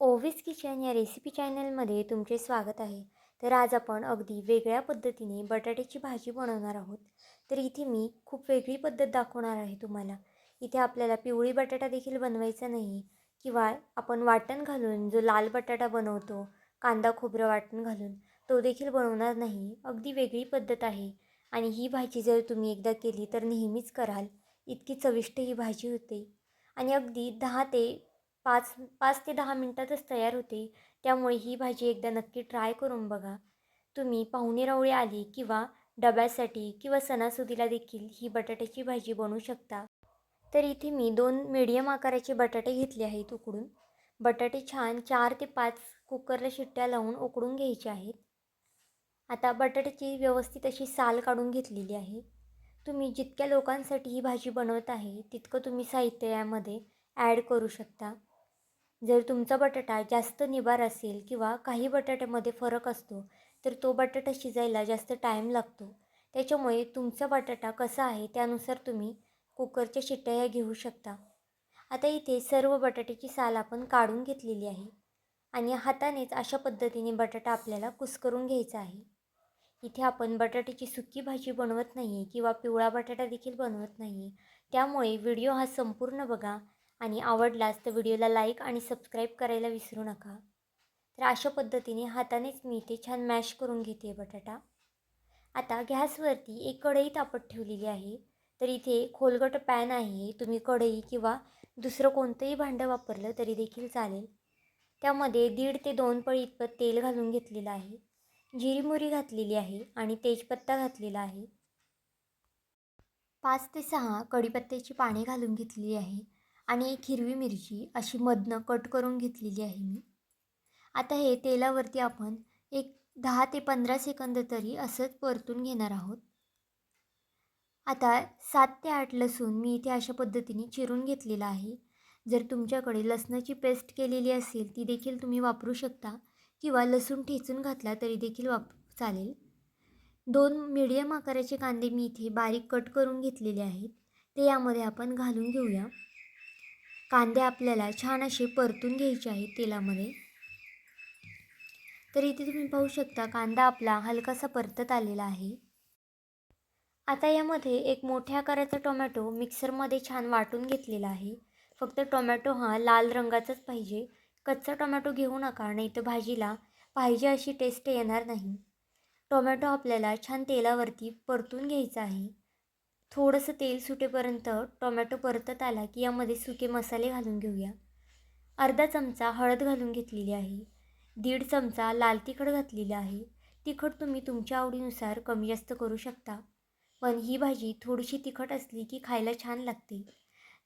ओवीस kitchen या recipe चॅनलमध्ये तुमचे स्वागत आहे. तर आज आपण अगदी वेगळ्या पद्धतीने बटाट्याची भाजी बनवणार आहोत. तर इथे मी खूप वेगळी पद्धत दाखवणार आहे तुम्हाला. इथे आपल्याला पिवळी बटाटा देखील बनवायचा नाही किंवा आपण वाटण घालून जो लाल बटाटा बनवतो कांदा खोबरं वाटण घालून तो देखील बनवणार नाही. अगदी वेगळी पद्धत आहे. आणि ही भाजी जर तुम्ही एकदा केली तर नेहमीच कराल. इतकी चविष्ट ही भाजी होते. आणि अगदी दहा ते पाच पाच ते दहा मिनटातच तयार होते. त्यामुळे ही भाजी एकदा नक्की ट्राय करून बघा. तुम्ही पाहुणे रावळी आली किंवा डब्यासाठी किंवा सणासुदीला देखील ही बटाट्याची भाजी बनवू शकता. तर इथे मी दोन मीडियम आकाराचे बटाटे घेतले आहेत उकडून. बटाटे छान चार ते पाच कुकरला शिट्ट्या लावून उकडून घ्यायचे आहेत. आता बटाट्याची व्यवस्थित अशी साल काढून घेतलेली आहे. तुम्ही जितक्या लोकांसाठी ही भाजी बनवत आहे तितकं तुम्ही साहित्य यामध्ये ॲड करू शकता. जर तुमचा बटाटा जास्त निबार असेल किंवा काही बटाट्यामध्ये फरक असतो तर तो बटाटा शिजायला जास्त टाईम लागतो. त्याच्यामुळे तुमचा बटाटा कसा आहे त्यानुसार तुम्ही कुकरच्या शिट्ट्या ह्या घेऊ शकता. आता इथे सर्व बटाट्याची साल आपण काढून घेतलेली आहे आणि हातानेच अशा पद्धतीने बटाटा आपल्याला कुस्करून घ्यायचा आहे. इथे आपण बटाट्याची सुकी भाजी बनवत नाही आहे किंवा पिवळा बटाटा देखील बनवत नाही आहे त्यामुळे व्हिडिओ हा संपूर्ण बघा. आणि आवडलास तर व्हिडिओला लाईक आणि सबस्क्राईब करायला विसरू नका. तर अशा पद्धतीने हातानेच मी इथे छान मॅश करून घेते बटाटा. आता गॅसवरती एक कढई तापत ठेवलेली आहे. तर इथे खोलगट पॅन आहे. तुम्ही कढई किंवा दुसरं कोणतंही भांडं वापरलं तरी देखील चालेल. त्यामध्ये दीड ते दोन पळी इतपत तेल घालून घेतलेलं आहे. जिरी मोरी घातलेली आहे आणि तेजपत्ता घातलेला आहे. पाच ते सहा कढीपत्त्याची पाने घालून घेतलेली आहे. आणि एक हिरवी मिरची अशी मधनं कट करून घेतलेली आहे मी. आता हे तेलावरती आपण एक दहा ते पंधरा सेकंद तरी असंच परतून घेणार आहोत. आता सात ते आठ लसूण मी इथे अशा पद्धतीने चिरून घेतलेला आहे. जर तुमच्याकडे लसणाची पेस्ट केलेली असेल ती देखील तुम्ही वापरू शकता किंवा लसूण ठेचून घातला तरी देखील वाप चालेल. दोन मिडियम आकाराचे कांदे मी इथे बारीक कट करून घेतलेले आहेत. ते यामध्ये आपण घालून घेऊया. कांदे आपल्याला छान असे परतून घ्यायचे आहेत तेलामध्ये. तर इथे तुम्ही पाहू शकता कांदा आपला हलकासा परतत आलेला आहे. आता यामध्ये एक मोठ्या आकाराचा टोमॅटो मिक्सरमध्ये छान वाटून घेतलेला आहे. फक्त टोमॅटो हा लाल रंगाचाच पाहिजे. कच्चा टोमॅटो घेऊ नका नाही तर भाजीला पाहिजे अशी टेस्ट येणार नाही. टोमॅटो आपल्याला छान तेलावरती परतून घ्यायचा आहे. थोडंसं तेल सुटेपर्यंत टोमॅटो परतत आला की यामध्ये सुके मसाले घालून घेऊया. अर्धा चमचा हळद घालून घेतलेली आहे. दीड चमचा लाल तिखट घातलेली आहे. तिखट तुम्ही तुमच्या आवडीनुसार कमी जास्त करू शकता. पण ही भाजी थोडीशी तिखट असली की खायला छान लागते.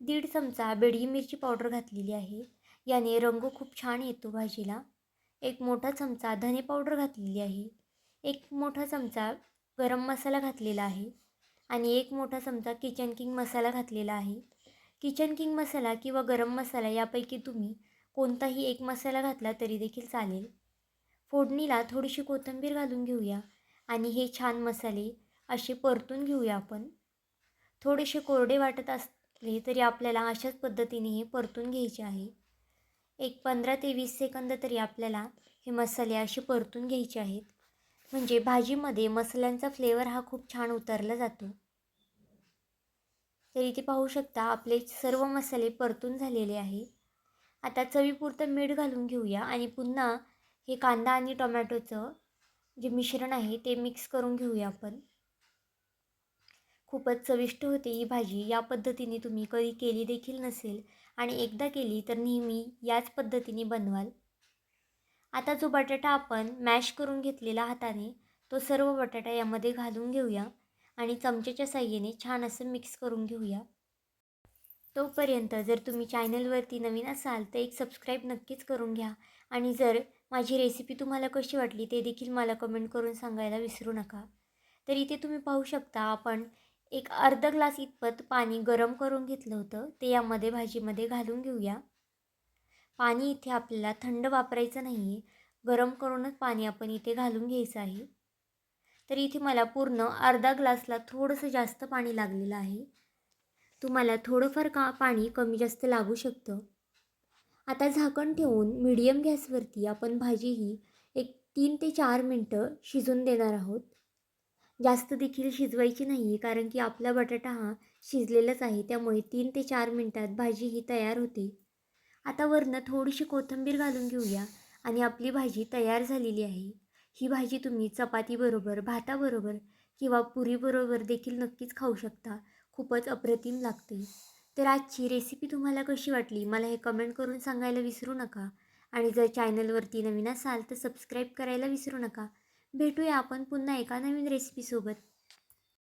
दीड चमचा बेडगी मिरची पावडर घातलेली आहे. याने रंग खूप छान येतो भाजीला. एक मोठा चमचा धने पावडर घातलेली आहे. एक मोठा चमचा गरम मसाला घातलेला आहे. आणि एक मोठा चमचा किचन किंग मसाला घातलेला आहे. किचन किंग मसाला किंवा गरम मसाला यापैकी तुम्ही कोणताही एक मसाला घातला तरी देखील चालेल. फोडणीला थोडीशी कोथिंबीर घालून घेऊया आणि हे छान मसाले असे परतून घेऊया आपण. थोडेसे कोरडे वाटत असले तरी आपल्याला अशाच पद्धतीने हे परतून घ्यायचे आहे. एक पंधरा ते वीस सेकंद तरी आपल्याला हे मसाले असे परतून घ्यायचे आहेत. म्हणजे भाजीमध्ये मसाल्यांचा फ्लेवर हा खूप छान उतरला जातो. तर इथे पाहू शकता आपले सर्व मसाले परतून झालेले आहे. आता चवीपुरतं मीठ घालून घेऊया आणि पुन्हा हे कांदा आणि टोमॅटोचं जे मिश्रण आहे ते मिक्स करून घेऊया आपण. खूपच चविष्ट होते ही भाजी या पद्धतीने तुम्ही कधी केली देखील नसेल आणि एकदा केली तर नेहमी याच पद्धतीने बनवाल. आता जो बटाटा आपण मॅश करून घेतलेला हाताने तो सर्व बटाटा यामध्ये घालून घेऊया. आणि चमच्याच्या साह्याने छान असं मिक्स करून घेऊया. तोपर्यंत जर तुम्ही चॅनलवरती नवीन असाल तर एक सबस्क्राईब नक्कीच करून घ्या. आणि जर माझी रेसिपी तुम्हाला कशी वाटली ते देखील मला कमेंट करून सांगायला विसरू नका. तर इथे तुम्ही पाहू शकता आपण एक अर्ध ग्लास इतपत पाणी गरम करून घेतलं होतं. ते यामध्ये भाजीमध्ये घालून घेऊया. पाणी इथे आपल्याला थंड वापरायचं नाही आहे गरम करूनच पाणी आपण इथे घालून घ्यायचं आहे. तर इथे मला पूर्ण अर्धा ग्लासला थोडंसं जास्त पाणी लागलेलं आहे. तुम्हाला थोडंफार का पाणी कमी जास्त लागू शकतं? आता झाकण ठेवून मीडियम गॅसवरती आपण भाजी ही एक तीन ते चार मिनटं शिजून देणार आहोत. जास्त देखील शिजवायची नाही आहे कारण की आपला बटाटा हा शिजलेलाच आहे त्यामुळे तीन ते चार मिनटात भाजी ही तयार होते. आता वरनं थोडीशी कोथिंबीर घालून घेऊया आणि आपली भाजी तयार झालेली आहे. ही भाजी तुम्ही चपातीबरोबर भाताबरोबर किंवा पुरीबरोबर देखील नक्कीच खाऊ शकता. खूपच अप्रतिम लागते. तर आजची रेसिपी तुम्हाला कशी वाटली? मला हे कमेंट करून सांगायला विसरू नका. आणि जर चॅनलवरती नवीन असाल तर सबस्क्राईब करायला विसरू नका. भेटूया आपण पुन्हा एका नवीन रेसिपीसोबत